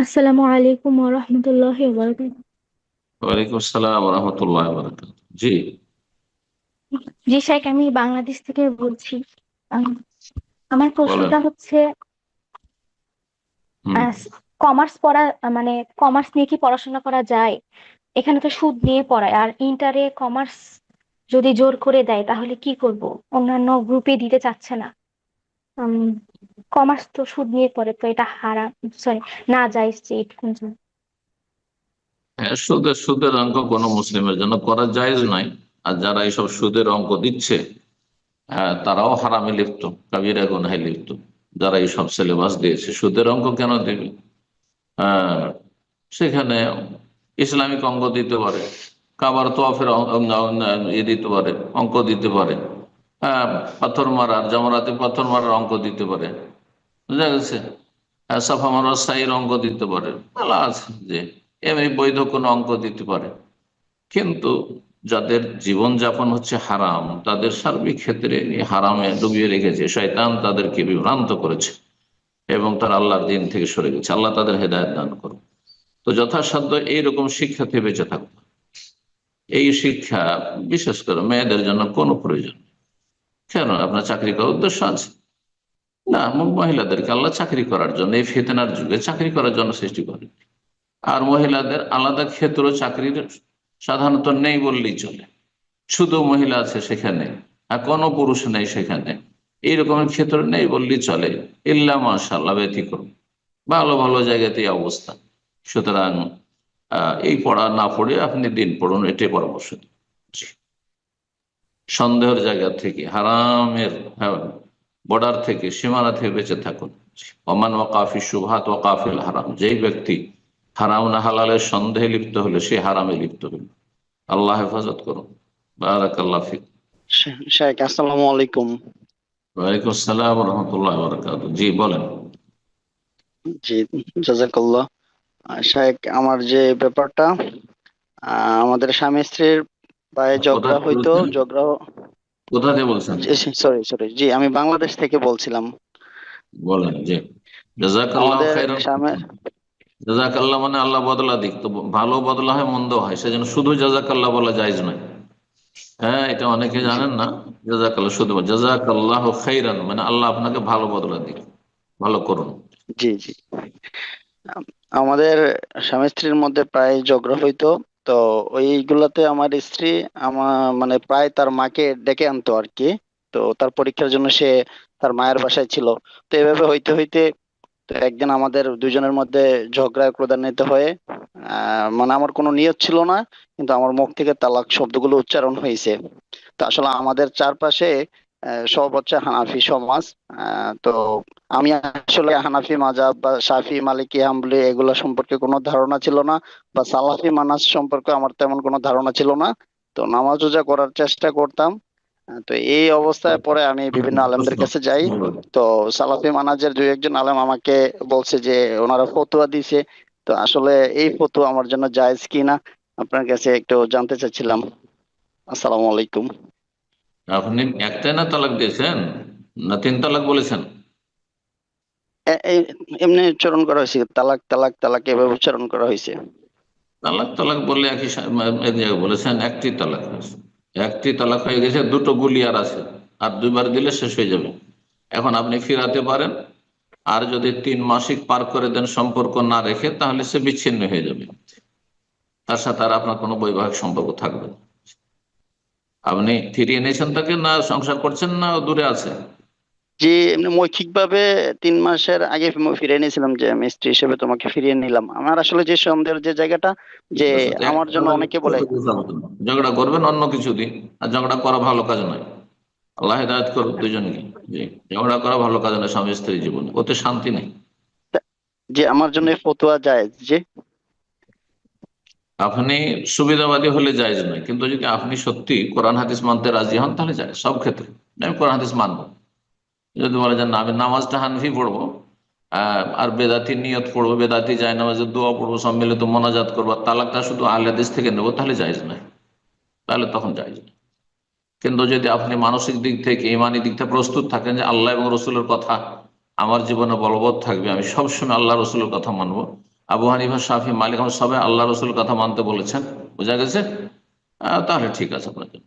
আসসালামু আলাইকুম ওরহমতুল্লাহ ওয়ালাইকুম আসসালাম রহমতুল্লাহ বারাকাত জি। জি শেখ আমি বাংলাদেশ থেকে বলছি। আম, আমার প্রশ্নটা হচ্ছে কমার্স পড়া মানে কমার্স নিয়ে কি পড়াশোনা করা যায়? এখানে তো সুদ নিয়ে পড়ায়। আর ইন্টারে কমার্স যদি জোর করে দেয় তাহলে কি করব? অন্যান্য গ্রুপে দিতে চাচ্ছে না। কমার্স তো সুদ নিয়ে পড়ে তো এটা হারাম সরি না যায় যে কোন সুদের সুদের অঙ্ক কোনো মুসলিমের জন্য করা জায়েজ নয়। আর যারা এইসব সুদের অঙ্ক দিচ্ছে হ্যাঁ তারাও হারামে লিপ্ত, কাবিরা গুনাহে লিপ্ত। যারা এইসব সিলেবাস দিয়েছে, সুদের অঙ্ক কেন দেবে? হ্যাঁ সেখানে ইসলামিক অঙ্ক দিতে পারে, কাবার তোয়াফের অং- অং- ইয়ে দিতে পারে, অঙ্ক দিতে পারে। হ্যাঁ পাথর মারার, জামরাতে পাথর মারার অঙ্ক দিতে পারে। বুঝা গেছে? সাফা মারার সাইয়ের অঙ্ক দিতে পারে। ভালো আছে যে, এমনি বৈধ কোনো অঙ্ক দিতে পারে। কিন্তু যাদের জীবন যাপন হচ্ছে হারাম, তাদের সার্বিক ক্ষেত্রে হারামে ডুবিয়ে রেখেছে। শয়তান তাদেরকে বিভ্রান্ত করেছে এবং তারা আল্লাহর দিন থেকে সরে গেছে। আল্লাহ তাদের হেদায়ত দান করুন। তো যথাসাধ্য এইরকম শিক্ষা থেকে বেঁচে থাকবে এই শিক্ষা, বিশেষ করে মেয়েদের জন্য কোনো প্রয়োজন। কেন? আপনার চাকরি করার উদ্দেশ্য আছে। না মহিলাদেরকে আল্লাহ চাকরি করার জন্য, এই ফেতনার যুগে চাকরি করার জন্য সৃষ্টি করেন আর মহিলাদের আলাদা ক্ষেত্র চাকরির সাধারণত নেই বললেই চলে। শুধু মহিলা আছে সেখানে, আর কোনো পুরুষ নেই সেখানে। এইরকমের ক্ষেত্র নেই বললেই চলে। ইল্লা মাশাল্লাহ ব্যতিক্রম। ভালো ভালো জায়গাতেই অবস্থা। সুতরাং এই পড়া না পড়ে আপনি দিন পড়ুন, এটাই পরামর্শ। সন্দেহের জায়গা থেকে, হারামের বর্ডার থেকে সীমানা থেকে বেঁচে থাকুন। ওমান ওয়াকাফি সুভাত ওয়াকাফিল হারাম। যেই ব্যক্তি হারাম না হালালের সন্দেহে লিপ্ত হলে সে হারামে লিপ্ত হল আল্লাহ হেফাজত করুন। বারাকাল্লাহ ফিক। শেখ আসসালামু আলাইকুম। ওয়ালাইকুম আসসালাম রহমতুল্লাহ বারাকাত। জি বলেন। জি জাজাকাল্লাহ শেখ আমার যে ব্যাপারটা আমাদের স্বামী স্ত্রীর পায়ে ঝগড়া হইতো? ঝগড়া কোথা থেকে বলছেন? সরি সরি জি আমি বাংলাদেশ থেকে বলছিলাম। বলেন জি। খাইরান মানে আল্লাহ বদলা দিক তো ভালো বদলা হয় মন্দ হয় সেজন্য শুধু বলা নয়। হ্যাঁ এটা অনেকে জানেন না জাজাকাল্লাহ শুধু জাজাকাল্লাহ খাইরান মানে আল্লাহ আপনাকে ভালো বদলা দিক ভালো করুন। জি জি। আমাদের স্বামী স্ত্রীর মধ্যে প্রায় ঝগড়া হইতো তো ওইগুলাতে আমার স্ত্রী আমার মানে প্রায় তার মাকে ডেকে আনতো আর কি তো তার পরীক্ষার জন্য সে তার মায়ের বাসায় ছিল। তো এভাবে হইতে হইতে একদিন আমাদের দুজনের মধ্যে ঝগড়ায় ক্রোধান্বিত হয়ে মানে আমার কোনো নিয়ত ছিল না, কিন্তু আমার মুখ থেকে তালাক শব্দগুলো উচ্চারণ হয়েছে তো আসলে আমাদের চারপাশে সব হচ্ছে হানাফি সমাজ। তো আমি আসলে হানাফি মাজাব বা সাফি মালিকি, হাম্বলি এগুলো সম্পর্কে কোনো ধারণা ছিল না বা সালাফি মানাস সম্পর্কে আমার তেমন কোনো ধারণা ছিল না। তো নামাজ রোজা করার চেষ্টা করতাম। তো এই অবস্থায় পরে আমি বিভিন্ন আলেমদের কাছে যাই। তো সালাফি মানাজের দুই একজন আলেম আমাকে বলছে যে ওনারা ফতোয়া দিছে তো আসলে এই ফতোয়া আমার জন্য জায়েজ কিনা? আপনার কাছে একটু জানতে চাচ্ছিলাম। আসসালামু আলাইকুম। আপনি একটাই না তালাক দিয়েছেন? না তিন তালাক বলেছেন? এমনি উচ্চারণ করা হয়েছে। তালাক তালাক তালাক এভাবে উচ্চারণ করা হয়েছে। তালাক তালাক বললে একই বলেছেন একটি তালাক হয়েছে একটি তালাক হয়ে গেছে দুটো গুলি আর আছে। আর দুইবার দিলে শেষ হয়ে যাবে। এখন আপনি ফিরাতে পারেন। আর যদি তিন মাসিক পার করে দেন সম্পর্ক না রেখে তাহলে সে বিচ্ছিন্ন হয়ে যাবে। তার সাথে আর আপনার কোনো বৈবাহিক সম্পর্ক থাকবে না। আপনি ফিরিয়ে নিয়েছেন তাকে না সংসার করছেন না দূরে আছে? যে এমনি মৌখিক ভাবে তিন মাসের আগে ফিরিয়ে নিয়েছিলাম যে আমি স্ত্রী হিসেবে তোমাকে ফিরিয়ে নিলাম। আমার আসলে যে সন্দেহের যে জায়গাটা যে আমার জন্য অনেকে বলে ঝগড়া করবেন অন্য কিছু দিন আর ঝগড়া করা ভালো কাজ নয়। আল্লাহ হেদায়ত করুক দুজনকে। জি ঝগড়া করা ভালো কাজ নয় স্বামী স্ত্রী জীবনে। ওতে শান্তি নেই। যে আমার জন্য ফতোয়া যায় যে আপনি সুবিধাবাদী হলে জায়েজ নয়। কিন্তু যদি আপনি সত্যি কোরআন হাদিস মানতে রাজি হন, তাহলে যায় সব ক্ষেত্রে। আমি কোরআন হাদিস মানবো। যদি বলে যে না, আমি নামাজটা হানফি পড়ব আর বেদাতি নিয়ত পড়ব, বেদাতি যায় নামাজের দোয়া পড়ব, সম্মিলিত মোনাজাত করব তালাকটা শুধু আহলে হাদিস থেকে নেব, তাহলে জায়েজ নয়। তাহলে তখন জায়েজ নয়। কিন্তু যদি আপনি মানসিক দিক থেকে, ইমানি দিক থেকে প্রস্তুত থাকেন যে আল্লাহ এবং রসুলের কথা আমার জীবনে বলবৎ থাকবে, আমি সবসময় আল্লাহ রসুলের কথা মানবো আবু হানিফা সাফি মালিক সবাই আল্লাহ রসুল কথা মানতে বলেছেন। বোঝা গেছে? তাহলে ঠিক আছে আপনার জন্য